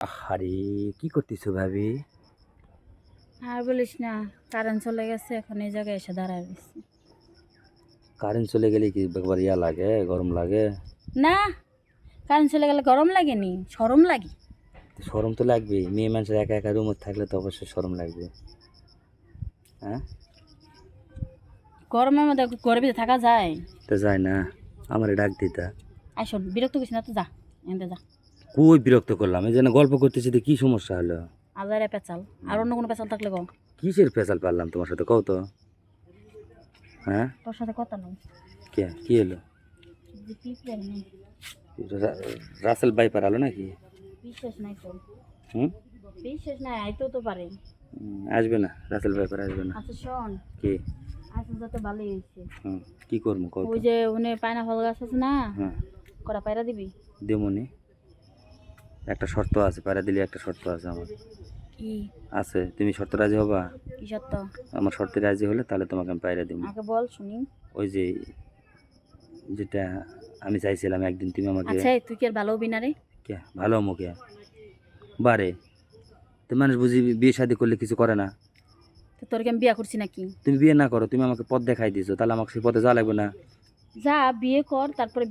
আরে কি করতেছো ভাবি? আর বলিস না কারেন্ট চলে গেছে এখন এই জায়গায় এসে দাঁড়ায় রয়েছি। কারেন্ট চলে গেলে কি একবার ইয়া লাগে গরম লাগে? না কারেন্ট চলে গেলে গরম লাগেনি সরম লাগে। সরম তো লাগবে মেয়ে মানুষের একা একা রুমে থাকলে তো অবশ্যই সরম লাগবে। হ্যাঁ? গরমের মধ্যে ভিতরে থাকা যায়? তো যায় না আমারে ডাক দিতা আর শোন বিরক্ত করিস না তো যা এনতে যা। কই বিরক্ত করলাম? এই জন্য গল্প করতেছি তো কি সমস্যা হলো? আজারে পেঁচাল। আর অন্য কোনো পেঁচাল থাকলে গো কিসের পেশাল পারলাম তোমার সাথে? কও তো। হ্যাঁ? তোর সাথে কথা নেই। কে? কি হলো? রাসেল বাই পারালো নাকি? বিশেষ নাই তো। হুম? বিশেষ নাই আইতেও তো পারে। আসবে না রাসেল বাই পার আসবে না। আচ্ছা শোন। কি? যাতে ভালোই হয়েছে। হুম কি করব ওই যে উনি পায়না ফল গাছ আছে না? হ্যাঁ। করা পায়রা দিবি? দেমনি একটা শর্ত আছে পায়রা দিলে একটা শর্ত আছে আমার। কি? আছে তুমি শর্ত রাজি হবা? কি সত্য আমার শর্তে রাজি হলে তাহলে তোমাকে আমি পায়রা দিব। আগে বল শুনি। ওই যে যেটা আমি চাইছিলাম একদিন তুমি আমাকে আচ্ছা তুই কি আর ভালো হবি না রে? কে? ভালো মুখে বারে তো মানুষ বুঝি বিয়ে শাদি করলে কিছু করে না। তো তোর কি আমি বিয়া করছি নাকি? তুমি বিয়ে না করো তুমি আমাকে পথ দেখাই দিছো তাহলে আমাকে সেই পথে যাওয়া লাগবে না। যা বিয়ে কর তারপরে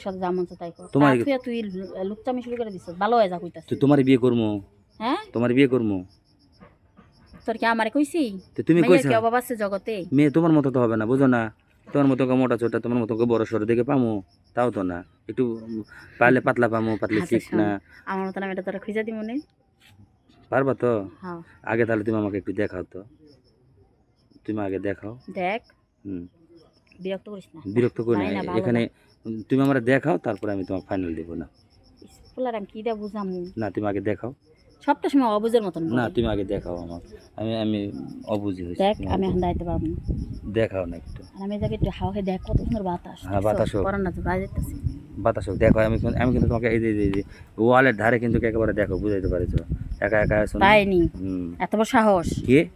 সাথে যা মন তাই কর। তোমার- তুই লুকচামি শুরু করে দিছিস ভালো হয়ে যা কইতাছিস তো তোমার বিয়ে করব হ্যাঁ? তোমার বিয়ে করব তোর কি আমারে কইছি? তুমি কইছো? কি অভাব আছে জগতে? মেয়ে তোমার মতো তো হবে না বুঝো না। তোমার মতো মোটা ছোটা তোমার মতো বড় সড়ো দেখে পামো? তাও তো না। একটু পারলে পাতলা পামো পাতলে আচ্ছা, ঠিক না। আমার মতন আমি এটা তোরা খুঁজে দিব মনে? পারবা তো? হ্যাঁ। আগে তাহলে তুমি আমাকে একটু দেখাও তো। তুমি আগে দেখাও। দেখ। হুম। বিরক্ত করিস না। বিরক্ত করি না এখানে তুমি আমার দেখাও তারপরে আমি তোমাকে ফাইনাল দেবো না। আমি কি দা বুঝামু? না তুমি আগে দেখাও। সবটা সময় অবুঝের মতন না তুমি আগে দেখাও আমার। আমি আমি অবুঝি হয়েছি। দেখ আমি এখন দাইতে পারব না। দেখাও না একটু। আমি যাকে একটু হাওয়া দেখ কত সুন্দর বাতাস। হ্যাঁ, বাতাস তো বাতাস হোক দেখো আমি আমি কিন্তু তোমাকে এই যে এই যে- ওয়ালের ধারে কিন্তু একেবারে দেখো বুঝাইতে পারিছো। একা একা? পাইনি। এত বড় সাহস। কে?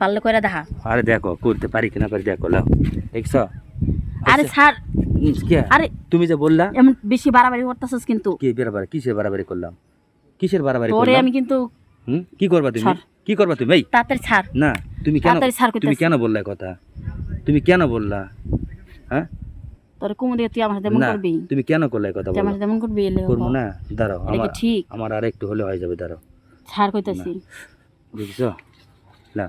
পারলে কইরা দেখা আরে দেখো করতে পারি কিনা পারি দেখো লাও। দেখছ? আরে ছাড় উম, আরে তুমি যে বললা? এমন বেশি বাড়াবাড়ি করতেছিস কিন্তু। কি বাড়াবাড়ি? কিসের বাড়াবাড়ি করলাম? কিসের বাড়াবাড়ি করলাম? আমি কিন্তু হুম? কি করবা তুমি। কি করবা তুমি? এই। তাড়াতাড়ি ছাড়। না তুমি কেন তুমি কেন বললা কথা? তুমি কেন বললা? হ্যাঁ? তোর কুমু দিয়ে তুই আমার সাথে এমন করবি? তুমি কেন করলা কথা তুই আমার বলো? সাথে এমন করবি এলে করব না। দাঁড়াও আমার ঠিক। আমার আর একটু হলে হয়ে যাবে দাঁড়াও। ছাড় কইতাছি। বুঝছ না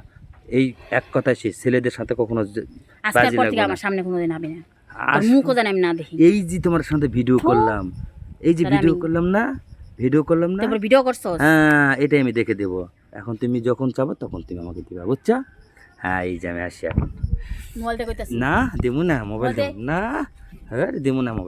এই এক কথায় সে ছেলেদের সাথে কখনো আজকের পর থেকে আমার সামনে কোনোদিন আবি না। মুখও জানি আমি না দেখি। এই যে তোমার সাথে ভিডিও করলাম এই যে ভিডিও করলাম না ভিডিও করলাম না? তারপর ভিডিও করছ হ্যাঁ এটাই আমি দেখে দেবো। এখন তুমি যখন চাবো তখন তুমি আমাকে দিবা বুঝছ? হ্যাঁ এই যে আমি আসি এখন। মোবাইলটা কইতাছি। না দেবো না মোবাইল দেবো না। হ্যাঁ দেবো না মোবাইল